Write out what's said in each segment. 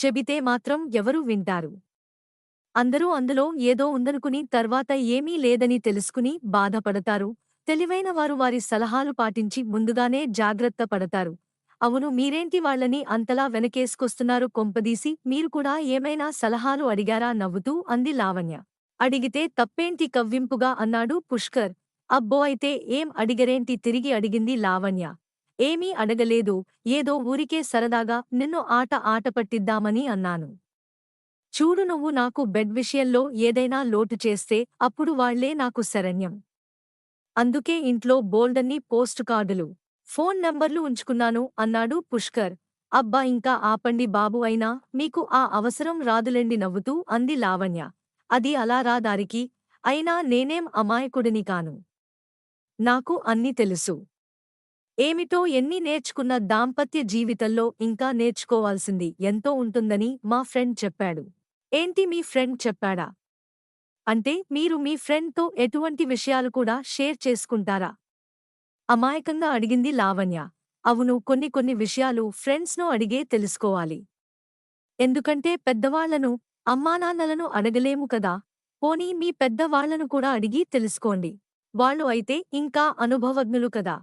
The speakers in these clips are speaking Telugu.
చెబితే మాత్రం ఎవరూ వింటారు. అందరూ అందులో ఏదో ఉందనుకుని తర్వాత ఏమీ లేదని తెలుసుకుని బాధపడతారు. తెలివైన వారు వారి సలహాలు పాటించి ముందుగానే జాగ్రత్త పడతారు. అవును మీరేంటి వాళ్ళని అంతలా వెనకేసుకొస్తున్నారు? కొంపదీసి మీరు కూడా ఏమైనా సలహాలు అడిగారా? నవ్వుతూ అంది లావణ్య. అడిగితే తప్పేంటి కవ్వింపుగా అన్నాడు పుష్కర్. అబ్బో అయితే ఏం అడిగరేంటి? తిరిగి అడిగింది లావణ్య. ఏమీ అడగలేదు. ఏదో ఊరికే సరదాగా నిన్ను ఆట ఆటపట్టిద్దామని అన్నాను. చూడు నువ్వు నాకు బెడ్ విషయంలో ఏదైనా లోటు చేస్తే అప్పుడు వాళ్ళే నాకు శరణ్యం. అందుకే ఇంట్లో బోల్డన్ని పోస్ట్ కార్డులు ఫోన్ నంబర్లు ఉంచుకున్నాను అన్నాడు పుష్కర్. అబ్బా ఇంకా ఆపండి బాబు అయినా మీకు ఆ అవసరం రాదులెండి నవ్వుతూ అంది లావణ్య. అది అలా రాదారికి అయినా నేనేం అమాయకుడిని కాను. నాకు అన్ని తెలుసు. ఏమిటో ఎన్ని నేర్చుకున్న దాంపత్య జీవితంలో ఇంకా నేర్చుకోవాల్సింది ఎంతో ఉంటుందని మా ఫ్రెండ్ చెప్పాడు. ఏంటి మీ ఫ్రెండ్ చెప్పాడా? అంటే మీరు మీ ఫ్రెండ్తో ఎటువంటి విషయాలు కూడా షేర్ చేసుకుంటారా? అమాయకంగా అడిగింది లావణ్య. అవును కొన్ని కొన్ని విషయాలు ఫ్రెండ్స్ను అడిగే తెలుసుకోవాలి. ఎందుకంటే పెద్దవాళ్ళను అమ్మానాన్నలను అడగలేము కదా. పోనీ మీ పెద్దవాళ్ళను కూడా అడిగి తెలుసుకోండి. వాళ్ళు అయితే ఇంకా అనుభవజ్ఞులు కదా.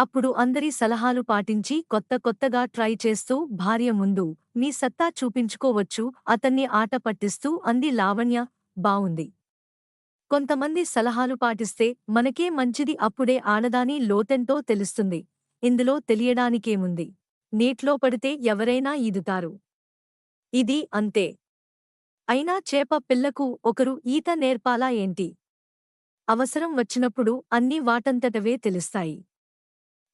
అప్పుడు అందరి సలహాలు పాటించి కొత్త కొత్తగా ట్రై చేస్తూ భార్య ముందు మీ సత్తా చూపించుకోవచ్చు అతన్ని ఆట పట్టిస్తూ అంది లావణ్య. బావుంది. కొంతమంది సలహాలు పాటిస్తే మనకే మంచిది అప్పుడే ఆడదాని లోతెంతో తెలుస్తుంది. ఇందులో తెలియడానికేముంది? నీట్లో పడితే ఎవరైనా ఈదుతారు. ఇది అంతే. అయినా చేప పిల్లకు ఒకరు ఈత నేర్పాలా ఏంటి? అవసరం వచ్చినప్పుడు అన్నీ వాటంతటవే తెలుస్తాయి.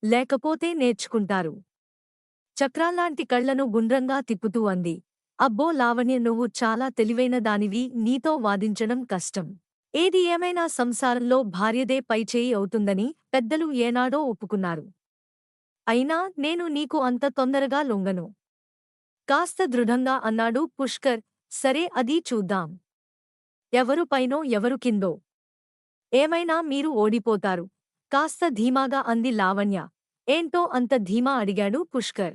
లేకపోతే నేర్చుకుంటారు. చక్రాల్లాంటి కళ్ళను గుండ్రంగా తిప్పుతూ అంది. అబ్బో లావణ్య నువ్వు చాలా తెలివైన దానివి నీతో వాదించడం కష్టం. ఏది ఏమైనా సంసారంలో భార్యదే పైచేయి అవుతుందని పెద్దలు ఏనాడో ఒప్పుకున్నారు. అయినా నేను నీకు అంత తొందరగా లొంగను. కాస్త దృఢంగా అన్నాడు పుష్కర్. సరే అదీ చూద్దాం. ఎవరు పైనో ఎవరు కిందో. ఏమైనా మీరు ఓడిపోతారు. కాస్త ధీమాగా అంది లావణ్య. ఏంటో అంత ధీమా అడిగాడు పుష్కర్.